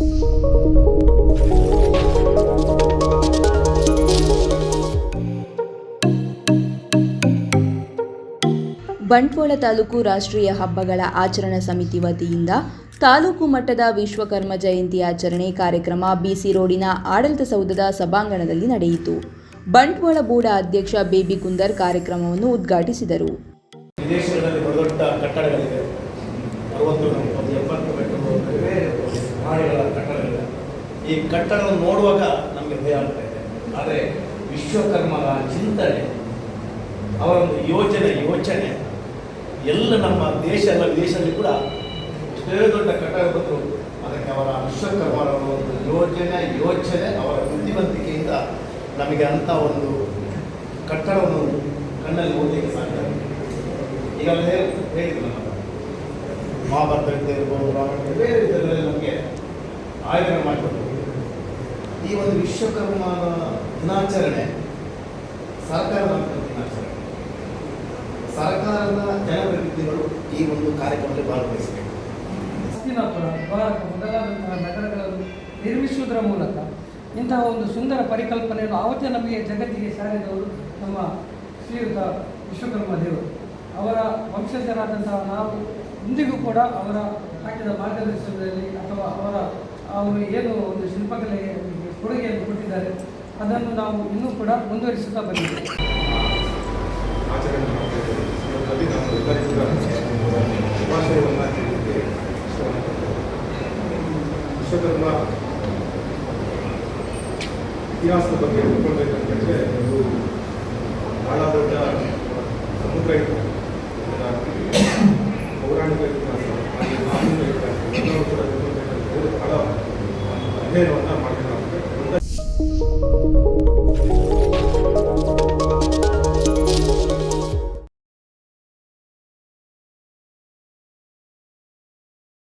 ಬಂಟ್ವಾಳ ತಾಲೂಕು ರಾಷ್ಟ್ರೀಯ ಹಬ್ಬಗಳ ಆಚರಣಾ ಸಮಿತಿ ವತಿಯಿಂದ ತಾಲೂಕು ಮಟ್ಟದ ವಿಶ್ವಕರ್ಮ ಜಯಂತಿ ಆಚರಣೆ ಕಾರ್ಯಕ್ರಮ ಬಿಸಿ ರೋಡಿನ ಆಡಳಿತ ಸೌಧದ ಸಭಾಂಗಣದಲ್ಲಿ ನಡೆಯಿತು. ಬಂಟ್ವಾಳ ಬೋರ್ಡ ಅಧ್ಯಕ್ಷ ಬೇಬಿ ಕುಂದರ್ ಕಾರ್ಯಕ್ರಮವನ್ನು ಉದ್ಘಾಟಿಸಿದರು. ಈ ಕಟ್ಟಡವನ್ನು ನೋಡುವಾಗ ನಮಗೆ ಭಯ ಆಗ್ತಾ ಇದೆ. ಆದರೆ ವಿಶ್ವಕರ್ಮರ ಚಿಂತನೆ ಅವರ ಒಂದು ಯೋಜನೆ ಯೋಚನೆ, ಎಲ್ಲ ನಮ್ಮ ದೇಶ, ಎಲ್ಲ ವಿದೇಶದಲ್ಲಿ ಕೂಡ ಎಷ್ಟೇ ದೊಡ್ಡ ಕಟ್ಟಡ ಬಂದರು ಅದಕ್ಕೆ ಅವರ ವಿಶ್ವಕರ್ಮರ ಒಂದು ಯೋಜನೆ, ಯೋಚನೆ, ಅವರ ಬುದ್ಧಿವಂತಿಕೆಯಿಂದ ನಮಗೆ ಅಂಥ ಒಂದು ಕಟ್ಟಡವನ್ನು ಕಣ್ಣಲ್ಲಿ ಓದಲಿಕ್ಕೆ ಸಾಧ್ಯ ಈಗ ಹೇಳಿದ್ರು ನಾನು ಮಹಾಭಾರತ ಇರ್ಬೋದು ರಾಮಾಯಣ ಬೇರೆ ವಿಧಗಳಲ್ಲಿ ನಮಗೆ ಆಯೋಜನೆ ಮಾಡಿಕೊಟ್ಟು ಈ ಒಂದು ವಿಶ್ವಕರ್ಮ ದಿನಾಚರಣೆ ಸರ್ಕಾರದ ದಿನಾಚರಣೆ. ಸರ್ಕಾರದ ಜನಪ್ರತಿನಿಧಿಗಳು ಈ ಒಂದು ಕಾರ್ಯಕ್ರಮದಲ್ಲಿ ಭಾಗವಹಿಸಬೇಕು. ಮೊದಲ ನಗರಗಳನ್ನು ನಿರ್ಮಿಸುವುದರ ಮೂಲಕ ಇಂತಹ ಒಂದು ಸುಂದರ ಪರಿಕಲ್ಪನೆಯನ್ನು ಆವತ್ತೇ ನಮಗೆ ಜಗತ್ತಿಗೆ ಸಾರಿದವರು ನಮ್ಮ ಶ್ರೀಯುತ ವಿಶ್ವಕರ್ಮ ದೇವರು. ಅವರ ವಂಶಜರಾದಂತಹ ನಾವು ಇಂದಿಗೂ ಕೂಡ ಅವರ ಹಾಕಿದ ಮಾರ್ಗದರ್ಶನದಲ್ಲಿ ಅಥವಾ ಅವರ, ಅವರು ಏನು ಒಂದು ಕೊಟ್ಟಿದ್ದಾರೆ ಅದನ್ನು ನಾವು ಇನ್ನೂ ಕೂಡ ಮುಂದುವರಿಸುತ್ತಾ ಬಂದಿದ್ದೇವೆ. ವಿಶ್ವಕರ್ಮ ಇತಿಹಾಸದ ಬಗ್ಗೆ ತಿಳ್ಕೊಳ್ಬೇಕಂತಂದರೆ ಒಂದು ಬಹಳ ದೊಡ್ಡ ಸಮುದ್ರ ಇತ್ತು ಪೌರಾಣಿಕ ಇತಿಹಾಸ, ಹಾಗೆ ಆಧುನಿಕ ಇತಿಹಾಸ ಎಲ್ಲವೂ ಕೂಡ ತಿಳ್ಕೊಳ್ಬೇಕಂತಂದರೆ ಬಹಳ ಅಧ್ಯಯನವನ್ನು ಮಾಡ್ತಾ